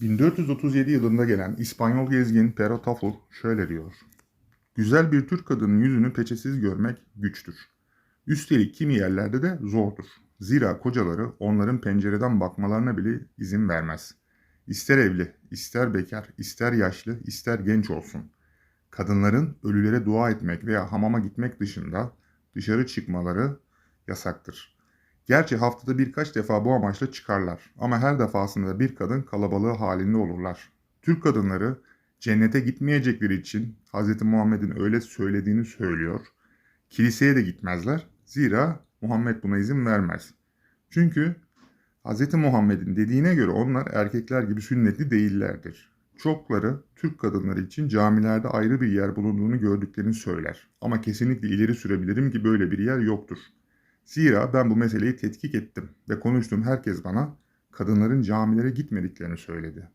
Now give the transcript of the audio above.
1437 yılında gelen İspanyol gezgin Pero Tafur şöyle diyor. Güzel bir Türk kadının yüzünü peçesiz görmek güçtür. Üstelik kimi yerlerde de zordur. Zira kocaları onların pencereden bakmalarına bile izin vermez. İster evli, ister bekar, ister yaşlı, ister genç olsun. Kadınların ölülere dua etmek veya hamama gitmek dışında dışarı çıkmaları yasaktır. Gerçi haftada birkaç defa bu amaçla çıkarlar ama her defasında bir kadın kalabalığı halinde olurlar. Türk kadınları cennete gitmeyecekleri için Hz. Muhammed'in öyle söylediğini söylüyor. Kiliseye de gitmezler. Zira Muhammed buna izin vermez. Çünkü Hz. Muhammed'in dediğine göre onlar erkekler gibi sünnetli değillerdir. Çokları Türk kadınları için camilerde ayrı bir yer bulunduğunu gördüklerini söyler. Ama kesinlikle ileri sürebilirim ki böyle bir yer yoktur. Zira ben bu meseleyi tetkik ettim ve konuştuğum herkes bana kadınların camilere gitmediklerini söyledi.